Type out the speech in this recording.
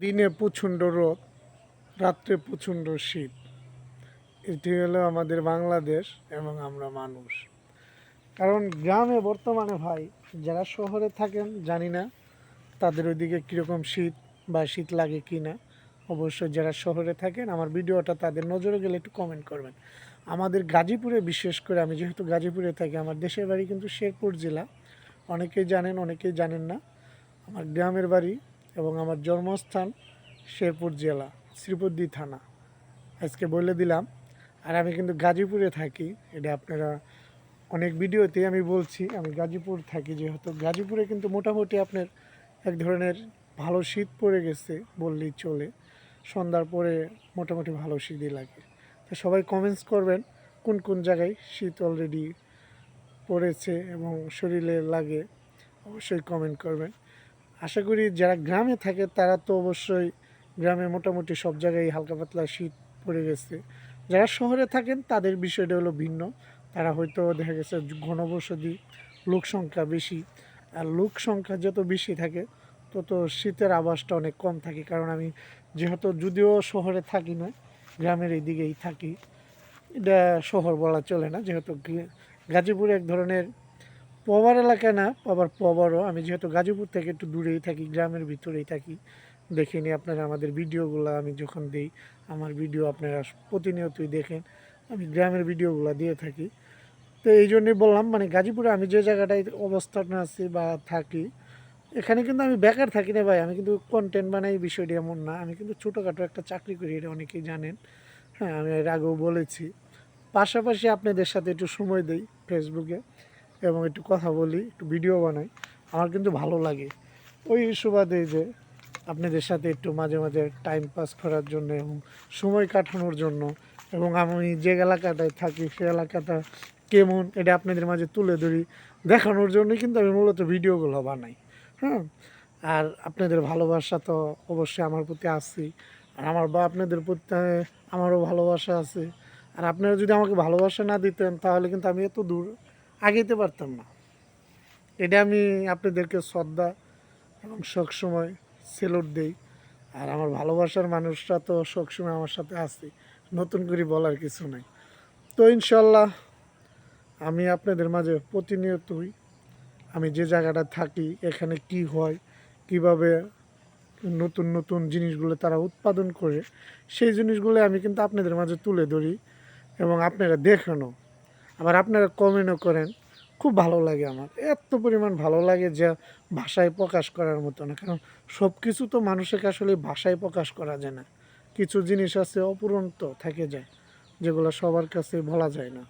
দিনে প্রচণ্ড রোদ, রাত্রে প্রচণ্ড শীত। এটি হলো আমাদের বাংলাদেশ এবং আমরা মানুষ। কারণ গ্রামে বর্তমানে ভাই, যারা শহরে থাকেন, জানি না তাদের ওইদিকে কীরকম শীত বা শীত লাগে কি না। অবশ্যই যারা শহরে থাকেন, আমার ভিডিওটা তাদের নজরে গেলে একটু কমেন্ট করবেন। আমাদের গাজীপুরে বিশেষ করে, আমি যেহেতু গাজীপুরে থাকি, আমার দেশের বাড়ি কিন্তু শেরপুর জেলা। অনেকেই জানেন অনেকেই জানেন না। আমার গ্রামের বাড়ি এবং আমার জন্মস্থান শেরপুর জেলা, শ্রীপদ্দি থানা। আজকে বলে দিলাম, আর আমি কিন্তু গাজীপুরে থাকি, এটা আপনারা অনেক ভিডিওতে আমি বলছি, আমি গাজীপুর থাকি যেহেতু। গাজীপুরে কিন্তু মোটামুটি আপনার এক ধরনের ভালো শীত পড়ে গেছে বললেই চলে। সন্ধ্যার পরে মোটামুটি ভালো শীতই লাগে। তো সবাই কমেন্টস করবেন, কোন কোন জায়গায় শীত অলরেডি পড়েছে এবং শরীরে লাগে, অবশ্যই কমেন্ট করবেন। আশা করি যারা গ্রামে থাকে তারা তো অবশ্যই গ্রামে মোটামুটি সব জায়গায় হালকা পাতলা শীত পড়ে গেছে। যারা শহরে থাকেন তাদের বিষয়টা হলো ভিন্ন। তারা হয়তো দেখা গেছে ঘনবসতি, লোক সংখ্যা বেশি। আর লোক সংখ্যা যত বেশি থাকে, তত শীতের আভাসটা অনেক কম থাকে। কারণ আমি যেহেতু যদিও শহরে থাকি না, গ্রামের এই দিকেই থাকি। এটা শহর বলা চলে না। যেহেতু গাজীপুর এক ধরনের পবার এলাকা না আবার পবারও। আমি যেহেতু গাজীপুর থেকে একটু দূরেই থাকি, গ্রামের ভিতরেই থাকি। দেখে নিই আপনারা আমাদের ভিডিওগুলো আমি যখন দিই, আমার ভিডিও আপনারা প্রতিনিয়তই দেখেন। আমি গ্রামের ভিডিওগুলো দিয়ে থাকি। তো এই জন্যই বললাম মানে গাজীপুরে আমি যে জায়গাটায় অবস্থান আছি বা থাকি, এখানে কিন্তু আমি বেকার থাকি না ভাই। আমি কিন্তু কন্টেন্ট বানাই বিষয়টি এমন না। আমি কিন্তু ছোটোখাটো একটা চাকরি করি, এটা অনেকেই জানেন। হ্যাঁ আমি এর আগেও বলেছি। পাশাপাশি আপনাদের সাথে একটু সময় দিই ফেসবুকে এবং একটু কথা বলি, একটু ভিডিও বানাই, আমার কিন্তু ভালো লাগে। ওই সুবাদে যে আপনাদের সাথে একটু মাঝে মাঝে টাইম পাস করার জন্য এবং সময় কাটানোর জন্য এবং আমি যে এলাকাটায় থাকি, সে এলাকাটা কেমন, এটা আপনাদের মাঝে তুলে ধরি, দেখানোর জন্য কিন্তু আমি মূলত ভিডিওগুলো বানাই হ্যাঁ? আর আপনাদের ভালোবাসা তো অবশ্যই আমার প্রতি আছে, আর আমার বা আপনাদের প্রতি আমারও ভালোবাসা আছে, আর আপনারা যদি আমাকে ভালোবাসা না দিতেন তাহলে কিন্তু আমি এত দূর আগাইতে পারতাম না। এটা আমি আপনাদেরকে শ্রদ্ধা এবং সবসময় সেলুট দেই। আর আমার ভালোবাসার মানুষরা তো সবসময় আমার সাথে আছে, নতুন করে বলার কিছু নাই। তো ইনশাল্লাহ আমি আপনাদের মাঝে প্রতিনিয়তই আমি যে জায়গাটা থাকি, এখানে কি হয়, কীভাবে নতুন নতুন জিনিসগুলো তারা উৎপাদন করে, সেই জিনিসগুলো আমি কিন্তু আপনাদের মাঝে তুলে ধরি এবং আপনারা দেখেনও আবার আপনারা কমেন্টও করেন, খুব ভালো লাগে আমার। এত পরিমাণ ভালো লাগে যে ভাষায় প্রকাশ করার মতো না, কারণ সব কিছু তো মানুষের আসলে ভাষায় প্রকাশ করা যায় না। কিছু জিনিস আছে অপুরন্ত থেকে যায়, যেগুলো সবার কাছে বলা যায় না।